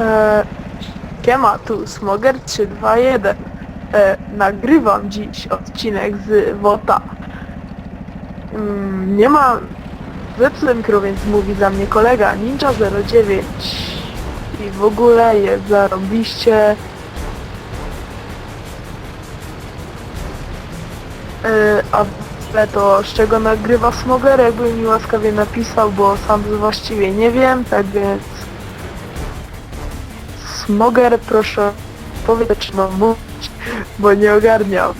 E, Siema, tu Smoger 321. E, nagrywam dziś odcinek z WOTA. Mm, nie ma zepsułem mikro, więc mówi za mnie kolega Ninja 09 i w ogóle jest zarobiście. E, a ogóle to z czego nagrywa Smoger, jakby mi łaskawie napisał, bo sam właściwie nie wiem, tak więc Smoger, proszę powiedz, czy mam mówić, bo nie ogarniam.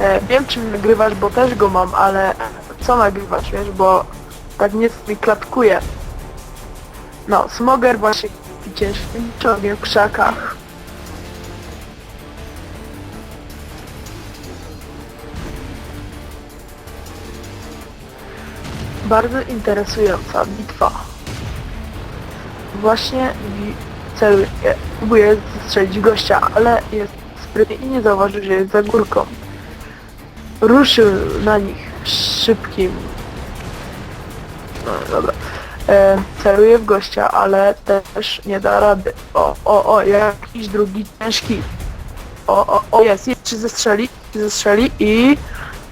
E, wiem, czym nagrywasz, bo też go mam, ale co nagrywasz, wiesz, bo tak nie mi klatkuje. No, Smoger właśnie ciężkim czołgiem w krzakach. Bardzo interesująca bitwa. Właśnie celuję, próbuję strzelić gościa, ale jest sprytny i nie zauważył, że jest za górką. Ruszył na nich szybkim. No dobra. E, celuję w gościa, ale też nie da rady. O, o, o, jakiś drugi ciężki. O, o, o, jest, jest, czy zestrzeli, czy zestrzeli i,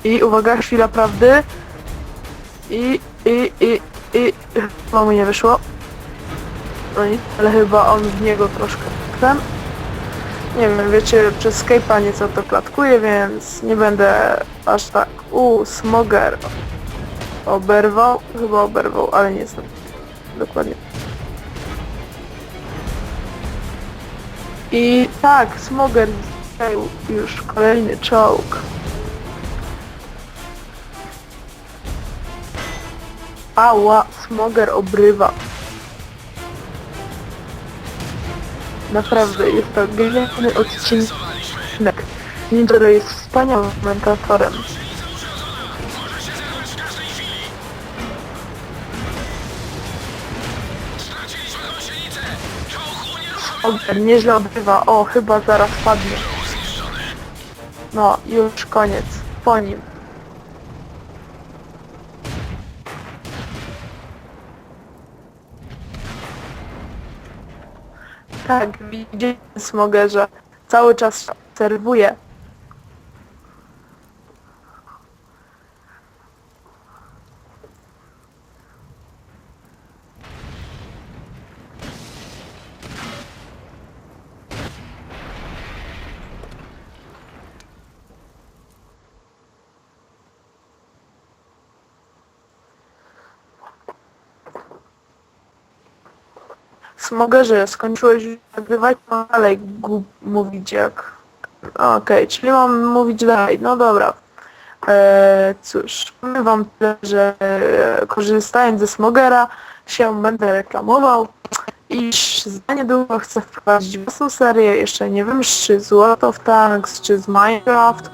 i uwaga, chwila prawdy. I, i, i, i, chyba mu nie wyszło. Nic, ale chyba on w niego troszkę ten. Nie wiem, wiecie, przez Skype'a nieco to klatkuje, więc nie będę aż tak. U, Smoger oberwał, chyba oberwał, ale nie znam dokładnie. I tak, Smoger zajął już kolejny czołg. Ała, Smoger obrywa. Naprawdę jest to genialny odcinek. Ninja jest wspaniałym komentatorem. Smoger nieźle obrywa. O, chyba zaraz padnie. No, już koniec. Po nim. Tak, widzicie Smogerze. Cały czas obserwuję. Smogerze, skończyłeś nagrywać, no dalej gu- mówić jak... Okej, czyli mam mówić dalej, no dobra. Eee, cóż, powiem wam tyle, że e, korzystając ze Smogera się będę reklamował, iż za niedługo chcę wprowadzić własną serię, jeszcze nie wiem czy z World of Tanks, czy z Minecraft.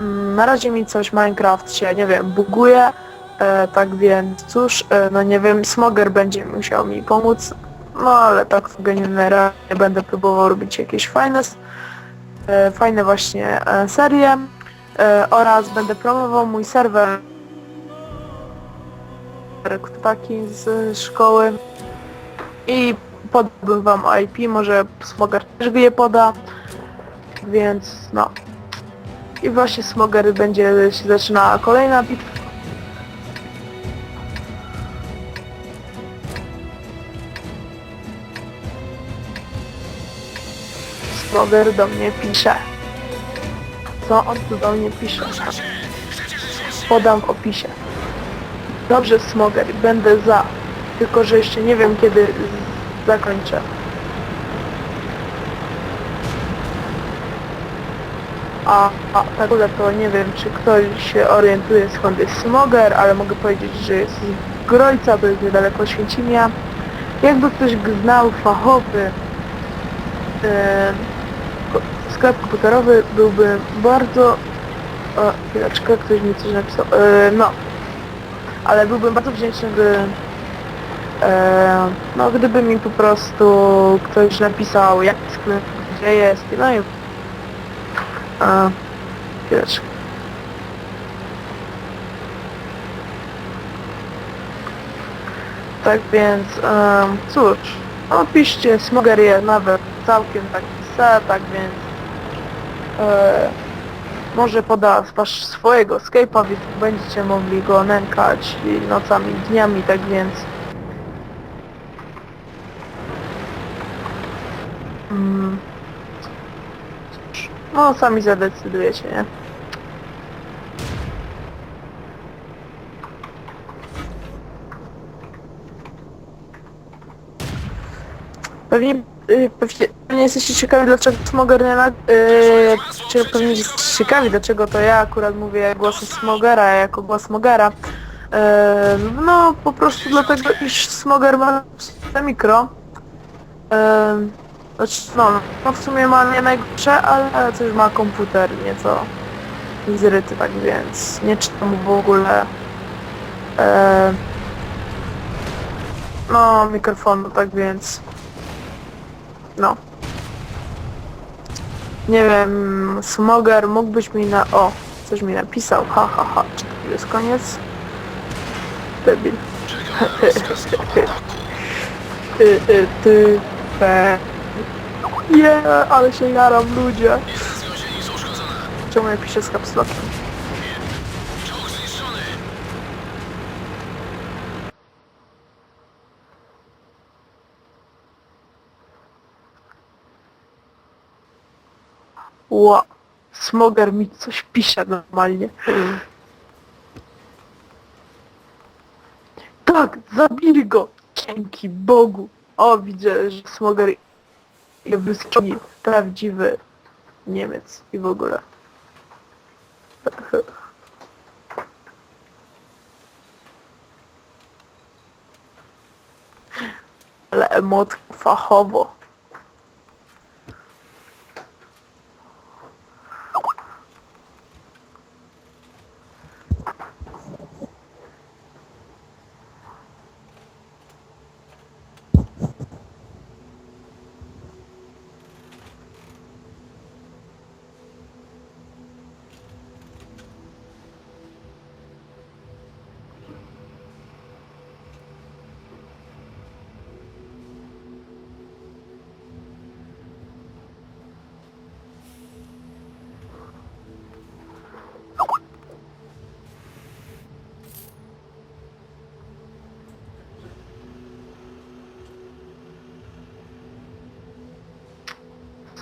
Mm, Na razie mi coś Minecraft się, nie wiem, buguje, e, tak więc cóż, e, no nie wiem, Smoger będzie musiał mi pomóc, no ale tak generalnie będę próbował robić jakieś fajne, e, fajne właśnie e, serie e, oraz będę promował mój serwer taki z szkoły i podałbym wam IP, może Smoger też je poda, więc no. I właśnie Smoger będzie się zaczyna kolejna bitwa. Smoger do mnie pisze. Co on tu do mnie pisze? Podam w opisie. Dobrze Smoger, będę za. Tylko, że jeszcze nie wiem kiedy zakończę. A, a tak to nie wiem, czy ktoś się orientuje skąd jest Smoger, ale mogę powiedzieć, że jest z Grojca, to jest niedaleko Święcimia. Jakby ktoś znał fachowy ko- sklep komputerowy, byłby bardzo... O, chwileczkę, ktoś mi coś napisał. E, no, ale byłbym bardzo wdzięczny, by e, no gdyby mi po prostu ktoś napisał jaki sklep, gdzie jest, no i chwileczkę. Tak więc, em, cóż, no piszcie, Smoger je nawet całkiem taki se, tak więc e, może poda wasz swojego Skype'a, więc będziecie mogli go nękać i nocami, i dniami, tak więc mm, no sami zadecydujecie, nie? Pewnie, y, pewnie, pewnie jesteście ciekawi dlaczego Smoger nie nag... Yy, czy pewnie jesteście ciekawi dlaczego to ja akurat mówię głosem Smogera jako głos Smogera. Yy, no po prostu dlatego iż Smoger ma mikro. Yy, znaczy, no, no w sumie ma nie najgorsze, ale też ma komputer nieco zryty, tak więc nie czytam w ogóle no mikrofonu, tak więc no. Nie wiem, Smoger, mógłbyś mi na... O, coś mi napisał, ha, ha, ha. Czy to jest koniec? Debil. Ty, ty, ty. Nie, ale się jaram, ludzie. Czemu ja piszę z kapslokiem? Ła, Smoger mi coś pisze normalnie. Tak, zabili go! Dzięki Bogu! O, widzę, że Smoger jest prawdziwy Niemiec i w ogóle. Ale emot fachowo.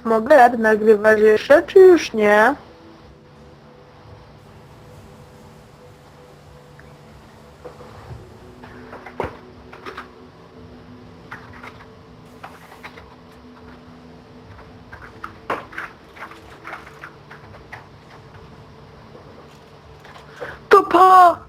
Smoger nagrywać jeszcze, czy już nie? To!